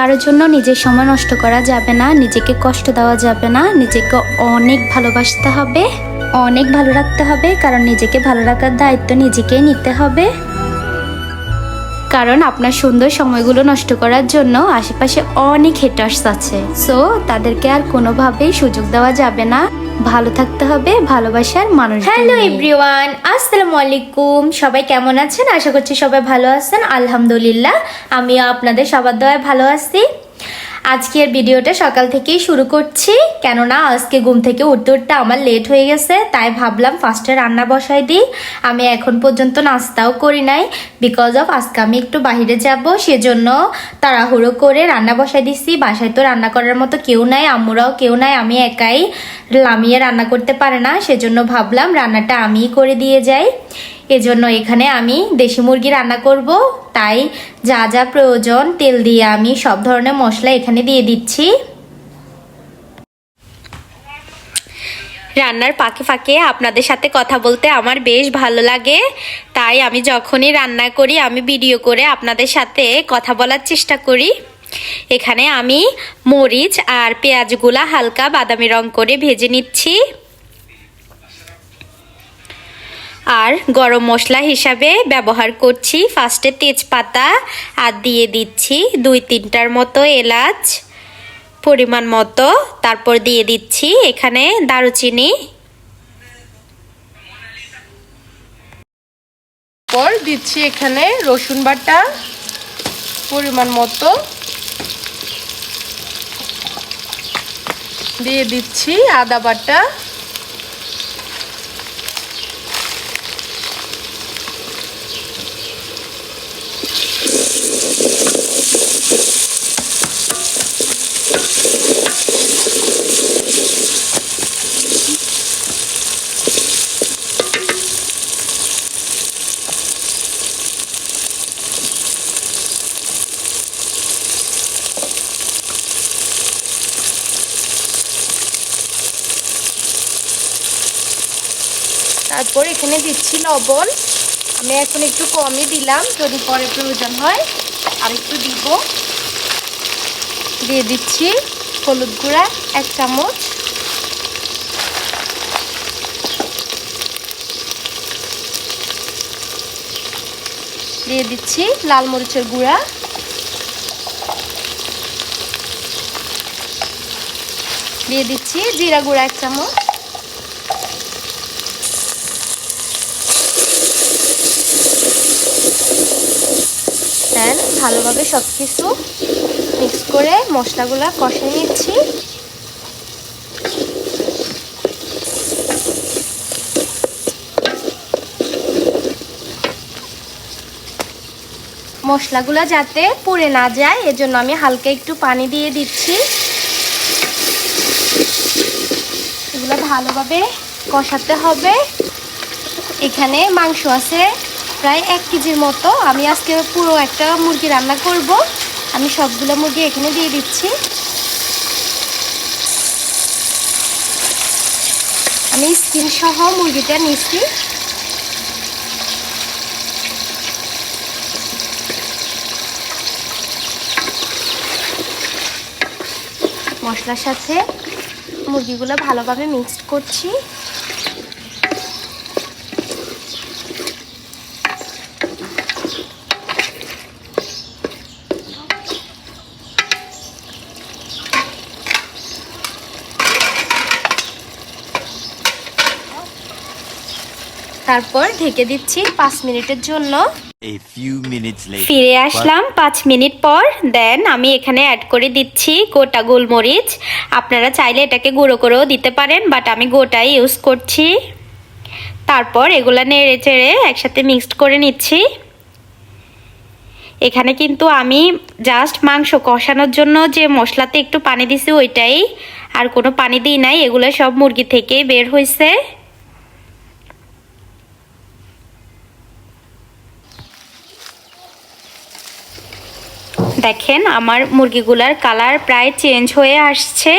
কারোর জন্য নিজের সময় নষ্ট করা যাবে না, নিজেকে কষ্ট দেওয়া যাবে না, নিজেকে অনেক ভালোবাসতে হবে, অনেক ভালো রাখতে হবে, কারণ নিজেকে ভালো রাখার দায়িত্ব নিজেকেই নিতে হবে। কারণ আপনার সুন্দর সময়গুলো নষ্ট করার জন্য আশেপাশে অনেক হেটার্স আছে। সো তাদেরকে আর কোনোভাবেই সুযোগ দেওয়া যাবে না। ভালো থাকতে হবে ভালোবাসার মানুষ হ্যালো এভরিওয়ান আসসালামু আলাইকুম। সবাই কেমন আছেন? আশা করছি সবাই ভালো আছেন। আলহামদুলিল্লাহ আমিও আপনাদের সবার দয়ায় ভালো আছি। আজকের ভিডিওটা সকাল থেকেই শুরু করছি। কেননা, আজকে ঘুম থেকে উঠতে উঠতে আমার লেট হয়ে গেছে, তাই ভাবলাম ফার্স্টে রান্না বসাই দিই। আমি এখন পর্যন্ত নাস্তাও করি নাই বিকজ অফ আজকে আমি একটু বাইরে যাব, সেজন্য তাড়াহুড়ো করে রান্না বসাই দিচ্ছি বাসায় তো রান্না করার মতো কেউ নাই, আম্মুরাও কেউ নাই, আমি একাই লামিয়ে রান্না করতে পারে না, সেজন্য ভাবলাম রান্নাটা আমিই করে দিয়ে যাই। এজন্য এখানে আমি দেশি মুরগি রান্না করব। তাই যা যা প্রয়োজন, তেল দিয়ে আমি সব ধরনের মশলা এখানে দিয়ে দিচ্ছি। রান্নার ফাঁকে ফাঁকে আপনাদের সাথে কথা বলতে আমার বেশ ভালো লাগে। তাই আমি যখনই রান্না করি, আমি ভিডিও করে আপনাদের সাথে কথা বলার চেষ্টা করি। এখানে আমি মরিচ আর পেঁয়াজগুলা হালকা বাদামি রং করে ভেজে নিচ্ছি। আর গরম মশলা হিসাবে ব্যবহার করছি। ফার্স্টে তেজপাতা, আর দিয়ে দিচ্ছি দুই তিনটার মতো এলাচ পরিমাণ মতো। তারপর দিয়ে দিচ্ছি এখানে দারুচিনি। পর দিচ্ছি এখানে রসুন বাটা পরিমাণ মতো। দিয়ে দিচ্ছি আদা বাটা। তারপর এখানে দিচ্ছি লবণ। আমি এখন একটু কমই দিলাম, যদি পরে প্রয়োজন হয়। আর একটু দিব। দিয়ে দিচ্ছি হলুদ গুঁড়া, এক চামচ। দিয়ে দিচ্ছি লাল মরিচের গুঁড়া। দিয়ে দিচ্ছি জিরা গুঁড়া, এক চামচ দেন ভালোভাবে সব কিছু মিক্স করে মশলাগুলো কষিয়ে নিচ্ছি। মশলাগুলো যাতে পুড়ে না যায়, এজন্য আমি হালকা একটু পানি দিয়ে দিচ্ছি। এগুলো ভালোভাবে কষাতে হবে। এখানে মাংস আছে। প্রায় এক কেজির মতো। আমি আজকে পুরো একটা মুরগি রান্না করব। আমি সবগুলো মুরগি এখানে দিয়ে দিচ্ছি। আমি স্কিন সহ মুরগিটা নিচ্ছি মশলার সাথে মুরগিগুলো ভালোভাবে মিক্সড করছি। তারপর ঢেকে দিচ্ছি পাঁচ মিনিটের জন্য. ফিরে আসলাম পাঁচ মিনিট পর। দেন আমি এখানে অ্যাড করে দিচ্ছি গোটা গোলমরিচ। আপনারা চাইলে এটাকে গুঁড়ো করেও দিতে পারেন বাট আমি গোটাই ইউজ করছি। তারপর এগুলা নেড়ে চেড়ে একসাথে মিক্সড করে নিচ্ছি। এখানে কিন্তু আমি জাস্ট মাংস কষানোর জন্য যে মশলাতে একটু পানি দিছি ওইটাই। আর কোনো পানি দিই নাই এগুলো সব মুরগি থেকে বের হয়েছে দেখেন, আমার মুরগিগুলার কালার প্রায় চেঞ্জ হয়ে আসছে।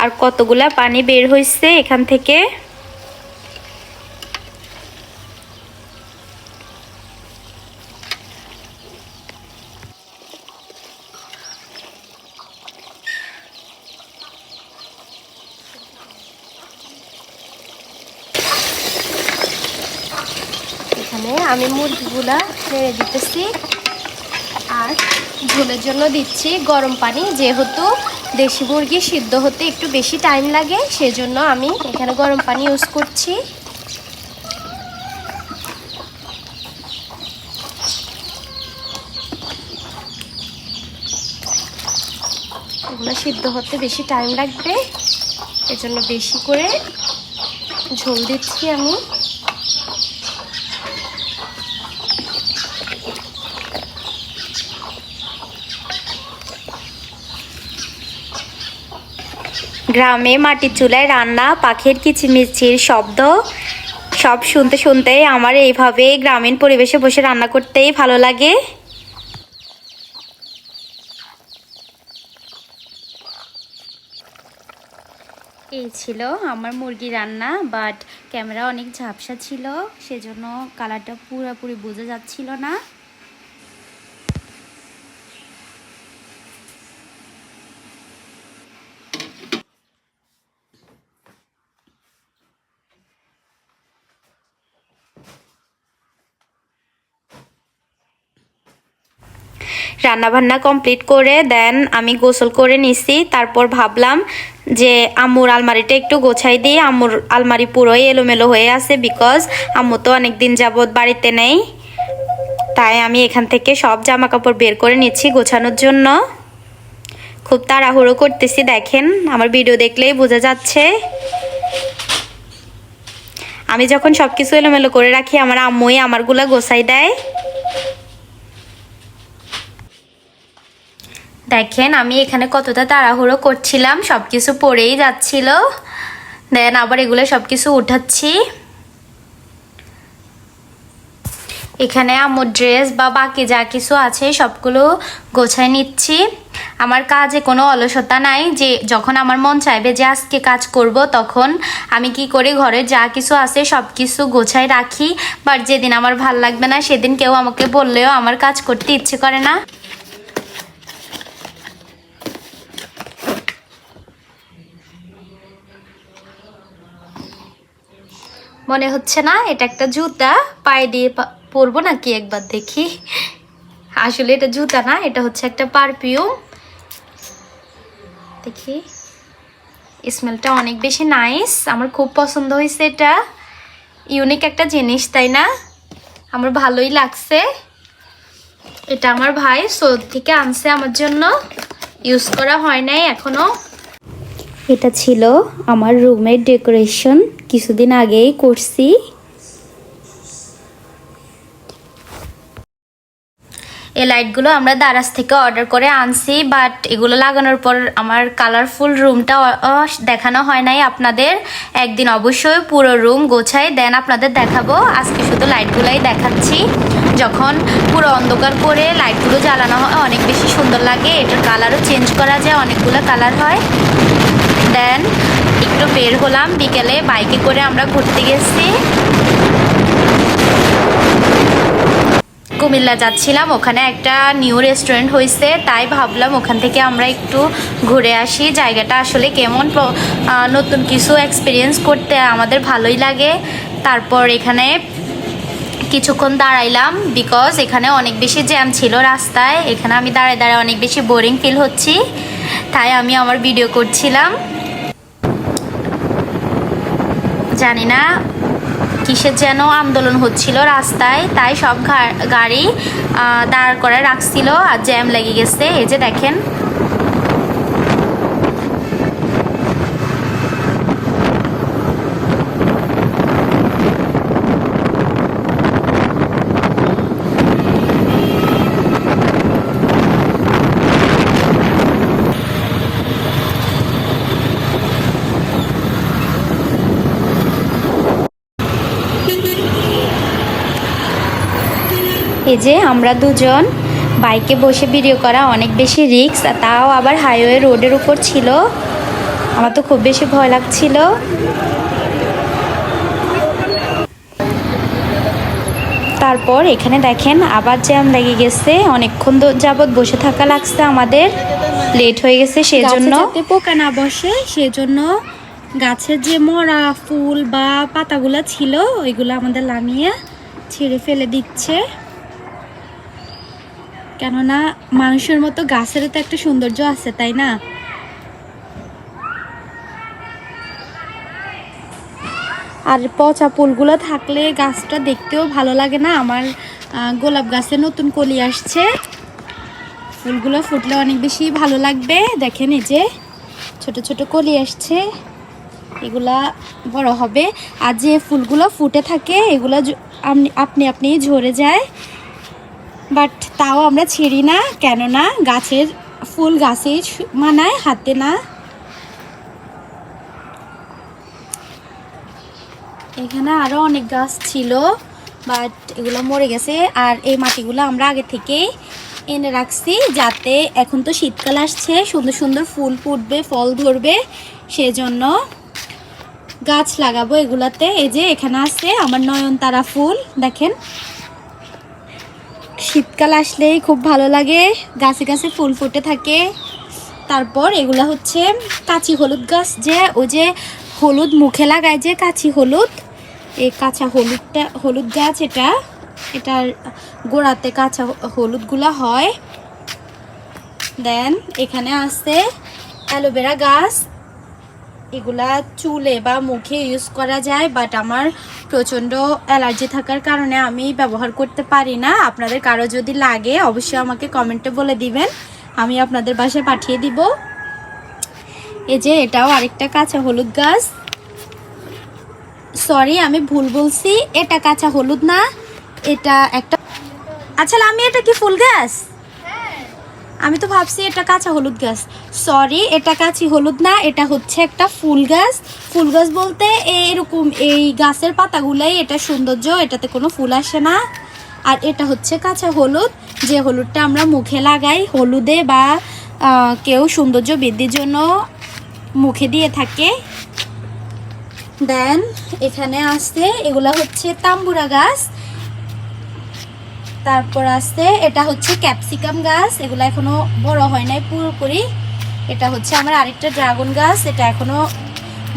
আর কতগুলা পানি বের হয়েছে এখান থেকে? এখানে আমি মুরগিগুলা ছেড়ে দিতেছি। আর ঝোলের জন্য দিচ্ছি গরম পানি। যেহেতু দেশি মুরগি সিদ্ধ হতে একটু বেশি টাইম লাগে, সেজন্য আমি এখানে গরম পানি ইউজ করছি। এগুলো সিদ্ধ হতে বেশি টাইম লাগবে, এজন্য বেশি করে ঝোল দিচ্ছি আমি। গ্রামে মাটির চুলায় রান্না, পাখির কিচিমিচির শব্দ, সব শুনতে শুনতে আমার এইভাবে গ্রামীণ পরিবেশে বসে রান্না করতেই ভালো লাগে। এই ছিল আমার মুরগি রান্না বাট ক্যামেরা অনেক ঝাপসা ছিল, সেজন্য কালারটা পুরোপুরি বোঝা যাচ্ছিল না। রান্নাবান্না কমপ্লিট করে দেন, আমি গোসল করে নিছি। তারপর ভাবলাম যে আম্মুর আলমারিটা একটু গোছাই দিই। আম্মুর আলমারি পুরোই এলোমেলো হয়ে আছে বিকজ আম্মু তো অনেক দিন যাবৎ বাড়িতে নেই। তাই আমি এখান থেকে সব জামা কাপড় বের করে নিচ্ছি গোছানোর জন্য। খুব তাড়াহুড়ো করতেছি, দেখেন, আমার ভিডিও দেখলেই বোঝা যাচ্ছে। আমি যখন সব কিছু এলোমেলো করে রাখি, আমার আম্মুই আমারগুলা গোছাই দেয়। দেখেন, আমি এখানে কতটা তাড়াহুড়ো করছিলাম সব কিছু পড়েই যাচ্ছিল। দেন আবার এগুলো সব কিছু উঠাচ্ছি। এখানে আমার ড্রেস বা বাকি যা কিছু আছে সবগুলো গোছায় নিচ্ছি। আমার কাজে কোনো অলসতা নাই, যে যখন আমার মন চাইবে যে আজকে কাজ করব, তখন আমি কি করি, ঘরে যা কিছু আছে সব কিছু গোছায় রাখি। বাট যেদিন আমার ভালো লাগবে না, সেদিন কেউ আমাকে বললেও আমার কাজ করতে ইচ্ছে করে না। মনে হচ্ছে না, এটা একটা জুতা। পায়ে দিয়ে পরবো নাকি একবার দেখি। আসলে এটা জুতা না, এটা হচ্ছে একটা পারফিউম দেখি। স্মেলটা অনেক বেশি নাইস আমার খুব পছন্দ হয়েছে এটা। ইউনিক একটা জিনিস, তাই না? আমার ভালোই লাগছে। এটা আমার ভাই সৌদ থেকে আনছে আমার জন্য। ইউজ করা হয় নাই এখনও। এটা ছিল আমার রুমের ডেকোরেশন। কিছুদিন আগেই করছি। এই লাইটগুলো আমরা দারাজ থেকে অর্ডার করে আনছি বাট এগুলো লাগানোর পর আমার কালারফুল রুমটা দেখানো হয় নাই আপনাদের। একদিন অবশ্যই পুরো রুম গোছাই দেন আপনাদের দেখাবো। আজকে শুধু লাইটগুলোই দেখাচ্ছি। যখন পুরো অন্ধকার করে লাইটগুলো জ্বালানো হয়, অনেক বেশি সুন্দর লাগে। এটার কালারও চেঞ্জ করা যায়, অনেকগুলো কালার হয়। দেন একটু বের হলাম, বিকেলে বাইকে করে আমরা ঘুরতে গেছি। কুমিল্লা যাচ্ছিলাম, ওখানে একটা নিউ রেস্টুরেন্ট হয়েছে তাই ভাবলাম ওখান থেকে আমরা একটু ঘুরে আসি। জায়গাটা আসলে কেমন নতুন কিছু এক্সপিরিয়েন্স করতে আমাদের ভালোই লাগে। তারপর এখানে কিছুক্ষণ দাঁড়াইলাম বিকজ এখানে অনেক বেশি জ্যাম ছিল রাস্তায়। এখানে আমি দাঁড়ায় দাঁড়ায় অনেক বেশি বোরিং ফিল হচ্ছি, তাই আমি আমার ভিডিও করছিলাম। জানি না কিসের যেন আন্দোলন হচ্ছিল রাস্তায়, তাই সব গাড়ি দাঁড় করে রাখছিল আর জ্যাম লেগে গেছে। এই যে দেখেন এই যে আমরা দুজন বাইকে বসে ভিডিও করা অনেক বেশি রিস্ক তাও আবার হাইওয়ে রোডের উপর ছিল। আমার তো খুব বেশি ভয় লাগছিল। তারপর এখানে দেখেন আবার জ্যাম লেগে গেছে। অনেকক্ষণ যাবৎ বসে থাকা লাগছে আমাদের। লেট হয়ে গেছে সেজন্য। পোকা না বসে সেজন্য গাছের যে মরা ফুল বা পাতাগুলো ছিল ওইগুলো আমাদের নামিয়ে ছিঁড়ে ফেলে দিচ্ছে। কেননা মানুষের মতো গাছেরও তো একটা সৌন্দর্য আছে, তাই না? আর পচা ফুলগুলো থাকলে গাছটা দেখতেও ভালো লাগে না? আমার গোলাপ গাছে নতুন কলি আসছে। ফুলগুলো ফুটলে অনেক বেশি ভালো লাগবে। দেখেন এই যে, ছোট ছোট কলি আসছে। এগুলা বড় হবে। আর যে ফুলগুলো ফুটে থাকে, এগুলো আপনি আপনি আপনি ঝরে যায়। বাট তাও আমরা ছিঁড়ি না, কেননা গাছের ফুল গাছেই সু- মানায়, হাতে না। এখানে আরও অনেক গাছ ছিল, বাট এগুলো মরে গেছে। আর এই মাটিগুলো আমরা আগে থেকেই এনে রাখছি যাতে এখন তো শীতকাল আসছে, সুন্দর সুন্দর ফুল ফুটবে, ফল ধরবে, সেজন্য গাছ লাগাবো এগুলাতে। এই যে এখানে আছে আমার নয়নতারা ফুল, দেখেন। শীতকাল আসলেই খুব ভালো লাগে, গাছে গাছে ফুল ফুটে থাকে। তারপর এগুলা হচ্ছে কাঁচি হলুদ গাছ যে, ওই যে হলুদ মুখে লাগায় যে কাঁচি হলুদ, এই কাঁচা হলুদটা, হলুদ গাছ এটা, এটার গোড়াতে কাঁচা হলুদগুলা হয়। দেন এখানে আছে অ্যালোভেরা গাছ এগুলা চুলে বা মুখে ইউজ করা যায় বাট আমার প্রচণ্ড অ্যালার্জি থাকার কারণে আমি ব্যবহার করতে পারি না। আপনাদের কারও যদি লাগে, অবশ্যই আমাকে কমেন্টে বলে দিবেন। আমি আপনাদের বাসায় পাঠিয়ে দিব। এই যে, এটাও আরেকটা কাঁচা হলুদ গাছ। সরি আমি ভুল বলছি। এটা কাঁচা হলুদ না, এটা একটা আচ্ছা আমি এটা কি ফুল গাছ? আমি তো ভাবছি এটা কাঁচা হলুদ গাছ। সরি এটা কাঁচি হলুদ না, এটা হচ্ছে একটা ফুল গাছ। ফুল গাছ বলতে এরকম এই গাছের পাতাগুলাই, এটা সৌন্দর্য, এটাতে কোনো ফুল আসে না। আর এটা হচ্ছে কাঁচা হলুদ, যে হলুদটা আমরা মুখে লাগাই, হলুদে বা কেউ সৌন্দর্য বৃদ্ধির জন্য মুখে দিয়ে থাকে। দেন এখানে আসছে এগুলা হচ্ছে তাম্বুরা গাছ। তারপর আছে, এটা হচ্ছে ক্যাপসিকাম গাছ, এগুলো এখনও বড় হয় নাই পুরোপুরি। এটা হচ্ছে আমার আরেকটা ড্রাগন গাছ, এটা এখনও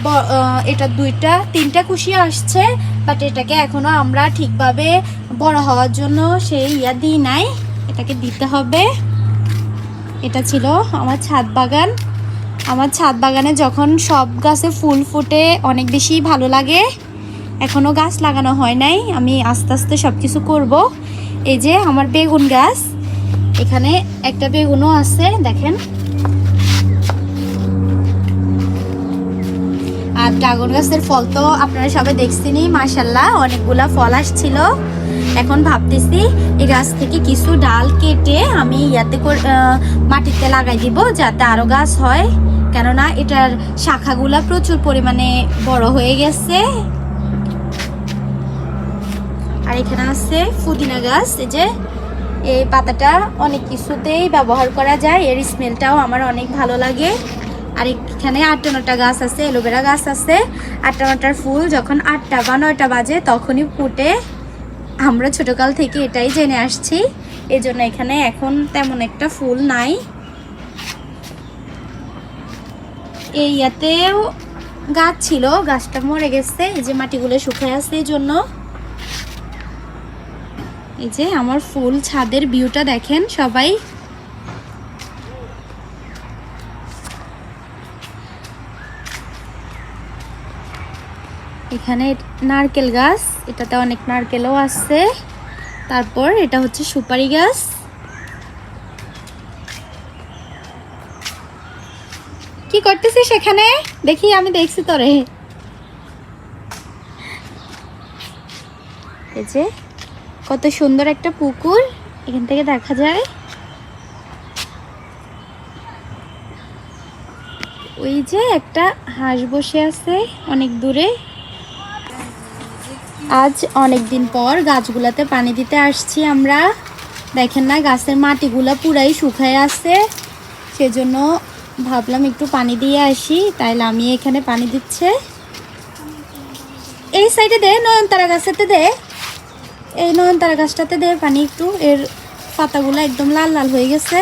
ব- এটা দুইটা, তিনটা কুশি আসছে বাট এটাকে এখনও আমরা ঠিকভাবে বড় হওয়ার জন্য সেই ইয়া দিই নাই, এটাকে দিতে হবে। এটা ছিল আমার ছাদ বাগান। আমার ছাদ বাগানে যখন সব গাছে ফুল ফুটে, অনেক বেশি ভালো লাগে। এখনও গাছ লাগানো হয় নাই, আমি আস্তে আস্তে সব কিছু করব। এই যে আমার বেগুন গাছ। এখানে একটা বেগুনও আছে, দেখেন। আর ড্রাগন গাছের ফল তো আপনারা সবাই দেখছেনই মাসাল্লাহ অনেকগুলা ফল আসছিল। এখন ভাবতেছি এই গাছ থেকে কিছু ডাল কেটে আমি ইয়াতে মাটিতে লাগাই দিব যাতে আরও গাছ হয়। কেননা এটার শাখাগুলা প্রচুর পরিমাণে বড় হয়ে গেছে। আর এখানে আছে পুদিনা গাছ, এই যে এই পাতাটা অনেক কিছুতেই ব্যবহার করা যায়, এর স্মেলটাও আমার অনেক ভালো লাগে। আর এখানে আটটা নটা গাছ আছে এলোভেরা গাছ আছে। আটটা নটার ফুল যখন আটটা বা নয়টা বাজে তখনই ফুটে। আমরা ছোটকাল থেকে এটাই জেনে আসছি এই জন্য এখানে এখন তেমন একটা ফুল নাই। এই ইয়াতেও গাছ ছিল, গাছটা মরে গেছে, এই যে মাটিগুলো শুকিয়ে আছে এই জন্য এই যে আমার ফুল ছাদের ভিউটা দেখেন সবাই। এখানে নারকেল গাছ, এটাতে অনেক নারকেলও আছে। তারপর এটা হচ্ছে সুপারি গাছ। কি করতেছিস সেখানে দেখি, আমি দেখছি তোরে। এই যে কত সুন্দর একটা পুকুর। এখান থেকে দেখা যায়। ওই যে একটা হাঁস বসে আছে অনেক দূরে। আজ অনেক দিন পর গাছগুলাতে পানি দিতে আসছি আমরা। দেখেন না, গাছের মাটিগুলা পুরাই শুকায় আছে। সেজন্য ভাবলাম একটু পানি দিয়ে আসি তাই আমি এখানে পানি দিচ্ছে। এই সাইডে দে, নয়নতারা গাছেতে দে। এই নয়নতারা গাছটাতে দেয় পানি একটু, এর পাতাগুলো একদম লাল লাল হয়ে গেছে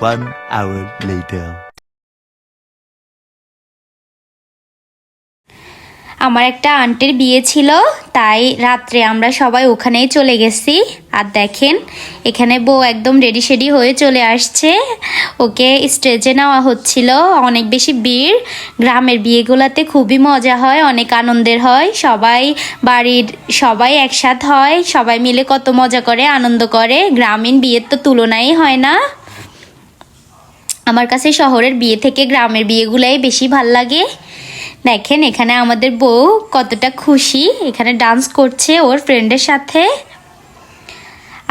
One hour later. আমার একটা আন্টির বিয়ে ছিল, তাই রাত্রে আমরা সবাই ওখানেই চলে গেছি। আর দেখেন, এখানে বউ একদম রেডি সেডি হয়ে চলে আসছে। ওকে স্টেজে নেওয়া হচ্ছিল। অনেক বেশি ভিড়। গ্রামের বিয়েগুলোতে খুবই মজা হয়, অনেক আনন্দের হয়। সবাই বাড়ির সবাই একসাথ হয়। সবাই মিলে কত মজা করে, আনন্দ করে। গ্রামীণ বিয়ের তো তুলনাই হয় না। আমার কাছে শহরের বিয়ে থেকে গ্রামের বিয়েগুলাই বেশি ভালো লাগে। দেখেন, এখানে আমাদের বউ কতটা খুশি। এখানে ডান্স করছে ওর ফ্রেন্ডের সাথে।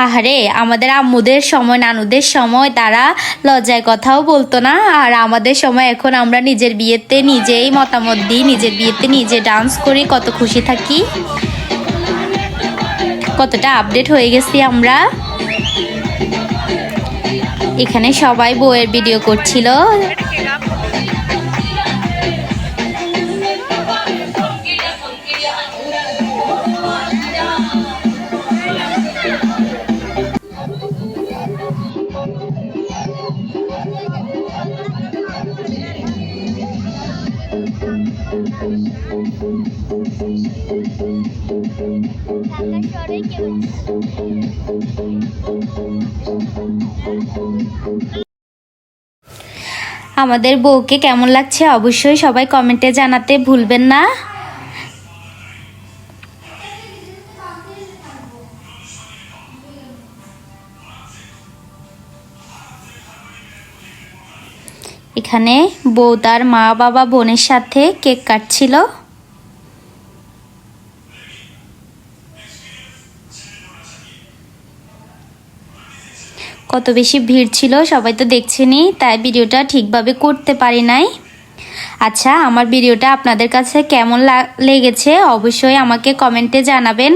আহারে, আমাদের আম্মুদের সময়, নানুদের সময় তারা লজ্জায় কথাও বলতো না। আর আমাদের সময় এখন আমরা নিজের বিয়েতে নিজেই মতামত দিই, নিজের বিয়েতে নিজে ডান্স করি, কত খুশি থাকি। কতটা আপডেট হয়ে গেছি আমরা। এখানে সবাই বউয়ের ভিডিও করছিল। আমাদের বউকে কেমন লাগছে অবশ্যই সবাই কমেন্টে জানাতে ভুলবেন না। এখানে বউ তার মা বাবা বোনের সাথে কেক কাটছিল। কত বেশি ভিড় ছিল সবাই তো দেখছেনই তাই ভিডিওটা ঠিকভাবে করতে পারি নাই। আচ্ছা আমার ভিডিওটা আপনাদের কাছে কেমন লেগেছে অবশ্যই আমাকে কমেন্টে জানাবেন।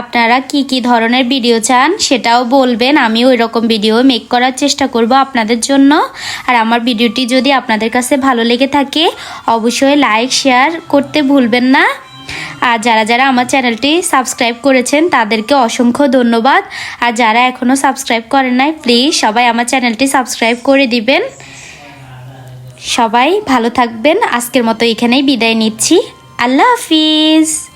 আপনারা কি কি ধরনের ভিডিও চান সেটাও বলবেন, আমি ওই রকম ভিডিও মেক করার চেষ্টা করব আপনাদের জন্য। আর আমার ভিডিওটি যদি আপনাদের কাছে ভালো লেগে থাকে, অবশ্যই লাইক শেয়ার করতে ভুলবেন না। আর যারা যারা আমার চ্যানেলটি সাবস্ক্রাইব করেছেন, তাদেরকে অসংখ্য ধন্যবাদ। আর যারা এখনও সাবস্ক্রাইব করেন নাই প্লিজ সবাই আমার চ্যানেলটি সাবস্ক্রাইব করে দিবেন। সবাই ভালো থাকবেন। আজকের মতো এখানেই বিদায় নিচ্ছি। আল্লাহ হাফিজ।